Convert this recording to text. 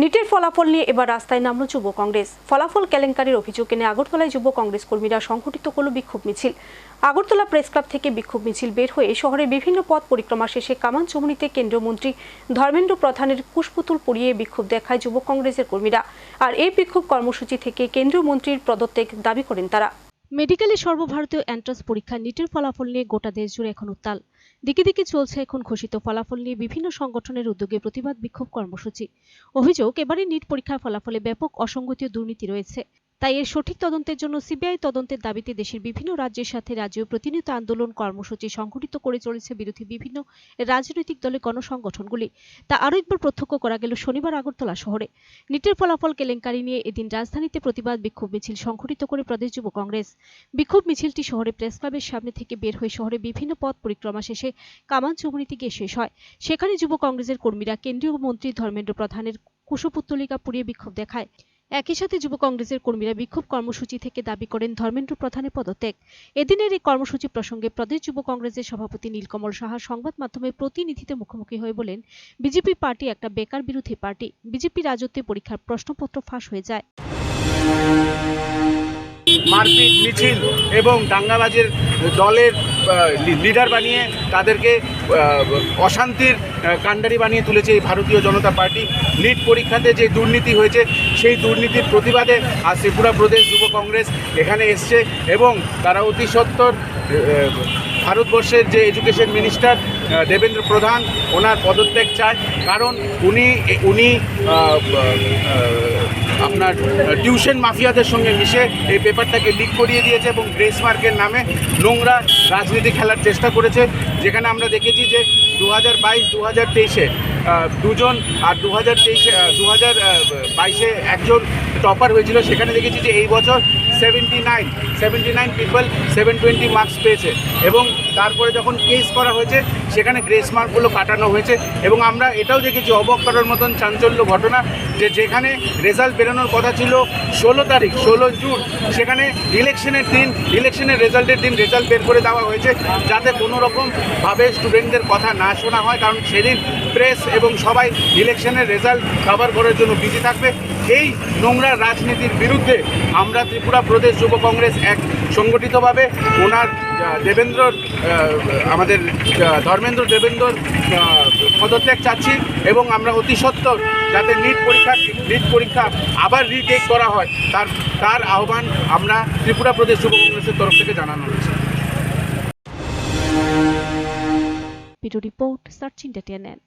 নিটের ফলাফল নিয়ে এবার রাস্তায় নামল যুব কংগ্রেস। ফলাফল কেলেঙ্কারির অভিযোগ এনে আগরতলায় যুব কংগ্রেস কর্মীরা সংঘটিত করল বিক্ষোভ মিছিল। আগরতলা প্রেস ক্লাব থেকে বিক্ষোভ মিছিল বের হয়ে শহরের বিভিন্ন পথ পরিক্রমা শেষে কামান চমুনিতে কেন্দ্রীয় মন্ত্রী ধর্মেন্দ্র প্রধানের কুশপুতুল পরিয়ে বিক্ষোভ দেখায় যুব কংগ্রেসের কর্মীরা। আর এই বিক্ষোভ কর্মসূচি থেকে কেন্দ্রীয় মন্ত্রীর পদত্যাগ দাবি করেন তারা। মেডিকেলে সর্বভারতীয় এন্ট্রান্স পরীক্ষা নিটের ফলাফল নিয়ে গোটা দেশ জুড়ে এখন উত্তাল। দিকে দিকে চলছে এখন ঘোষিত ফলাফল নিয়ে বিভিন্ন সংগঠনের উদ্যোগে প্রতিবাদ বিক্ষোভ কর্মসূচি। অভিযোগ এবারে নিট পরীক্ষার ফলাফলে ব্যাপক অসঙ্গতি ও দুর্নীতি রয়েছে। তাই এর সঠিক তদন্তের জন্য সিবিআই তদন্তের দাবিতে দেশের বিভিন্ন রাজ্যের সাথে রাজ্যেও প্রতিনিয়ত আন্দোলন কর্মসূচি সংঘটিত করে চলেছে বিরোধী বিভিন্ন রাজনৈতিক দলের গণসংগঠনগুলি। তা আরও একবার প্রত্যক্ষ করা গেল শনিবার আগরতলা শহরে। নিটের ফলাফল কেলেঙ্কারি নিয়ে এদিন রাজধানীতে প্রতিবাদ বিক্ষোভ মিছিল সংঘটিত করে প্রদেশ যুব কংগ্রেস। বিক্ষোভ মিছিলটি শহরে প্রেস ক্লাবের সামনে থেকে বের হয়ে শহরে বিভিন্ন পথ পরিক্রমা শেষে কামান চৌমুনিতে গিয়ে শেষ হয়। সেখানে যুব কংগ্রেসের কর্মীরা কেন্দ্রীয় মন্ত্রী ধর্মেন্দ্র প্রধানের কুশপুত্তলিকা পুড়িয়ে বিক্ষোভ দেখায়। একই সাথে যুব কংগ্রেসের কর্মীরা বিক্ষোভ কর্মসূচি থেকে দাবি করেন ধর্মেন্দ্র প্রধানের পদত্যাগ। এদিনের এই কর্মসূচি প্রসঙ্গে প্রদেশ যুব কংগ্রেসের সভাপতি নীলকমল সাহা সংবাদ মাধ্যমে প্রতিনিধিতে মুখোমুখি হয়ে বলেন, বিজেপি পার্টি একটা বেকার বিরোধী পার্টি। বিজেপি রাজত্বে পরীক্ষার প্রশ্নপত্র ফাঁস হয়ে যায়। মারপিট মিছিল এবং দাঙ্গাবাজের দলের লিডার বানিয়ে তাদেরকে অশান্তির কাণ্ডারি বানিয়ে তুলেছে এই ভারতীয় জনতা পার্টি। নিট পরীক্ষাতে যে দুর্নীতি হয়েছে সেই দুর্নীতির প্রতিবাদে আজ ত্রিপুরা প্রদেশ যুব কংগ্রেস এখানে এসছে এবং তারা অতি সত্বর আহ, ভারতবর্ষের যে এডুকেশন মিনিস্টার দেবেন্দ্র প্রধান ওনার পদত্যাগ চায়। কারণ উনি উনি আপনার টিউশন মাফিয়াদের সঙ্গে মিশে এই পেপারটাকে লিক করিয়ে দিয়েছে এবং গ্রেস মার্কের নামে নোংরা রাজনীতি খেলার চেষ্টা করেছে। যেখানে আমরা দেখেছি যে দু হাজার বাইশ দু হাজার তেইশে দুজন আর দু হাজার তেইশে দু হাজার বাইশে একজন টপার হয়েছিল। সেখানে দেখেছি যে এই বছর seventy nine seventy nine people seven twenty marks পেয়েছে। এবং তারপরে যখন কেস করা হয়েছে, সেখানে গ্রেস মার্কগুলো কাটানো হয়েছে। এবং আমরা এটাও দেখেছি, অবাক করার মতন চাঞ্চল্য ঘটনা, যে যেখানে রেজাল্ট বেরোনোর কথা ছিল ষোলো তারিখ, ষোলো জুন, সেখানে ইলেকশনের দিন ইলেকশনের রেজাল্টের দিন রেজাল্ট বের করে দেওয়া হয়েছে। যাতে কোনো রকমভাবে স্টুডেন্টদের কথা না শোনা হয় কারণ সেদিন প্রেস এবং সবাই ইলেকশনের রেজাল্ট কভার করার জন্য বিজি থাকবে। এই নোংরা রাজনীতির বিরুদ্ধে আমরা ত্রিপুরা প্রদেশ যুব কংগ্রেস এক সংগঠিতভাবে ওনার আহ, দেবেন্দ্রর আমাদের ধর্মেন্দ্র দেবেন্দ্রর আহ, পদত্যাগ চাচ্ছি এবং আমরা অতি সত্বর যাতে নিট পরীক্ষা নিট পরীক্ষা আবার রিটেক করা হয়। তার তার আহ্বান আমরা ত্রিপুরা প্রদেশ যুব কংগ্রেসের তরফ থেকে জানানো হয়েছে। P2 Report, Sachin Detianen.